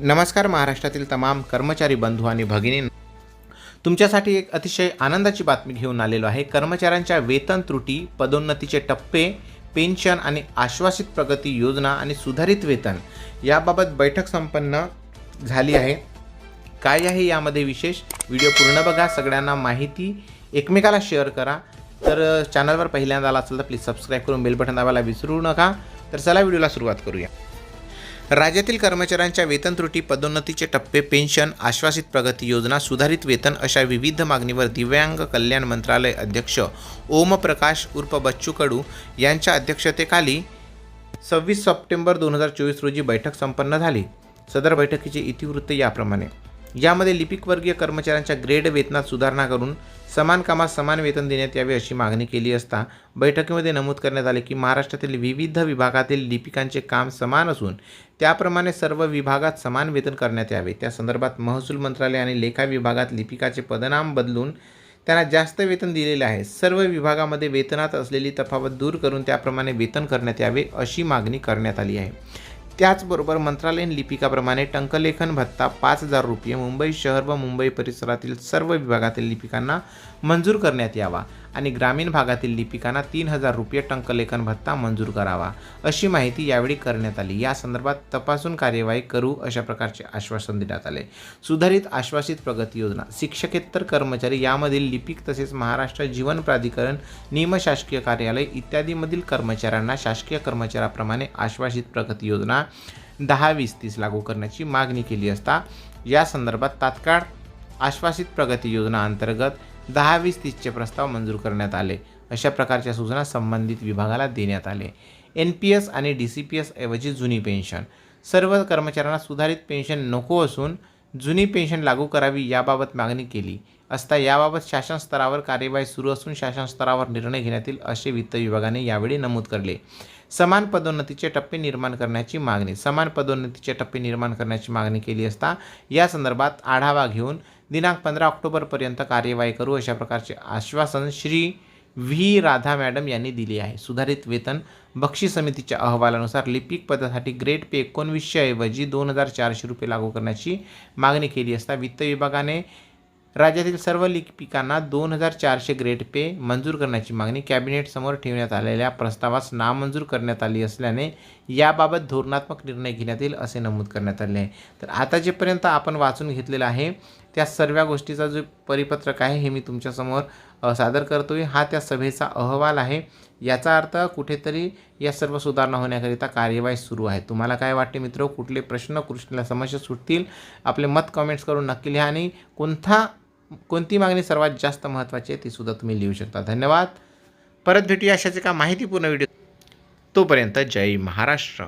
नमस्कार महाराष्ट्रातील तमाम कर्मचारी बंधू आणि भगिनी. तुमच्यासाठी एक अतिशय आनंदाची बातमी घेऊन आलेलो आहे. कर्मचाऱ्यांच्या वेतन त्रुटी पदोन्नतीचे टप्पे पेन्शन आणि आश्वासित प्रगती योजना आणि सुधारित वेतन याबाबत बैठक संपन्न झाली आहे. काय आहे यामध्ये विशेष? व्हिडिओ पूर्ण बघा. सगळ्यांना माहिती एकमेकाला शेअर करा. तर चॅनलवर पहिल्यांदा आला असेल तर प्लीज सबस्क्राईब करून बेल बटन दाबायला विसरू नका. तर चला व्हिडिओला सुरुवात करूया. राज्यातील कर्मचाऱ्यांच्या वेतन त्रुटी पदोन्नतीचे टप्पे पेन्शन आश्वासित प्रगती योजना सुधारित वेतन अशा विविध मागणीवर दिव्यांग कल्याण मंत्रालय अध्यक्ष ओमप्रकाश उर्फ बच्चू कडू यांच्या अध्यक्षतेखाली सव्वीस सप्टेंबर दोन हजार चोवीस रोजी बैठक संपन्न झाली. सदर बैठकीचे इतिवृत्त याप्रमाणे. यामध्ये लिपिकवर्गीय कर्मचाऱ्यांच्या ग्रेड वेतनात सुधारणा करून समान कामात समान वेतन देण्यात यावे अशी मागणी केली असता बैठकीमध्ये नमूद करण्यात आले की महाराष्ट्रातील विविध विभागातील लिपिकांचे काम समान असून त्याप्रमाणे सर्व विभागात समान वेतन करण्यात यावे. त्या संदर्भात महसूल मंत्रालय आणि लेखा विभागात लिपिकाचे पदनाम बदलून त्यांना जास्त वेतन दिलेले आहे. सर्व विभागामध्ये वेतनात असलेली तफावत दूर करून त्याप्रमाणे वेतन करण्यात यावे अशी मागणी करण्यात आली आहे. त्याचबरोबर मंत्रालयीन लिपिकाप्रमाणे टंकलेखन भत्ता पाच हजार रुपये मुंबई शहर व मुंबई परिसरातील सर्व विभागातील लिपिकांना मंजूर करण्यात यावा. आणि ग्रामीण भागातील लिपिकांना तीन हजार रुपये टंकलेखन भत्ता मंजूर करावा अशी माहिती यावेळी करण्यात आली. या संदर्भात तपासून कार्यवाही करू अशा प्रकारचे आश्वासन देण्यात आले. सुधारित आश्वासित प्रगती योजना शिक्षकेतर कर्मचारी यामधील लिपिक तसेच महाराष्ट्र जीवन प्राधिकरण निमशासकीय कार्यालय इत्यादीमधील कर्मचाऱ्यांना शासकीय कर्मचाऱ्याप्रमाणे आश्वासित प्रगती योजना दहा वीस तीस लागू करण्याची मागणी केली असता या संदर्भात तात्काळ आश्वासित प्रगती योजना अंतर्गत दहा वीस तीसचे प्रस्ताव मंजूर करण्यात आले. अशा प्रकारच्या सूचना संबंधित विभागाला देण्यात आले. एन पी एस आणि डी सी पी एस ऐवजी जुनी पेन्शन. सर्व कर्मचाऱ्यांना सुधारित पेन्शन नको असून जुनी पेन्शन लागू करावी याबाबत मागणी केली. असता याबाबत शासन स्तरावर कार्यवाही सुरू असून शासन स्तरावर निर्णय घेण्यात येईल असे वित्त विभागाने यावेळी नमूद करले. समान पदोन्नतीचे टप्पे निर्माण करण्याची मागणी. समान पदोन्नतीचे टप्पे निर्माण करण्याची मागणी केली असता या संदर्भात आढावा घेऊन दिनांक पंधरा ऑक्टोबरपर्यंत कार्यवाही करू अशा प्रकारचे आश्वासन श्री व्ही राधा मॅडम यांनी दिली आहे. सुधारित वेतन बक्षी समितीच्या अहवालानुसार लिपिक पदासाठी ग्रेड पे एकोणवीसशेऐवजी दोन हजार चारशे रुपये लागू करण्याची मागणी केली असता वित्त विभागाने राज्यातील सर्व लिपिकांना दोन हजार चारशे ग्रेड पे मंजूर करण्याची मागणी कॅबिनेटसमोर ठेवण्यात आलेल्या प्रस्तावास नामंजूर करण्यात आली असल्याने याबाबत धोरणात्मक निर्णय घेण्यात येईल असे नमूद करण्यात आले आहे. तर आता जेपर्यंत आपण वाचून घेतलेलं आहे त्या सर्व गोष्टीचा जो परिपत्रक आहे हे मी तुमच्यासमोर सादर करतो आहे हा त्या सभेचा अहवाल आहे. याचा अर्थ कुठेतरी या सर्व सुधारणा होण्याकरिता कार्यवाही सुरू आहे. तुम्हाला काय वाटते मित्र? कुठले प्रश्न कुठल्या समस्या सुटतील? आपले मत कमेंट्स करून नक्की लिहा आणि कोणता कोणती मागणी सर्वात जास्त महत्त्वाची आहे ती सुद्धा तुम्ही लिहू शकता. धन्यवाद. परत भेटूया अशाच एका माहितीपूर्ण व्हिडिओ तोपर्यंत जय महाराष्ट्र.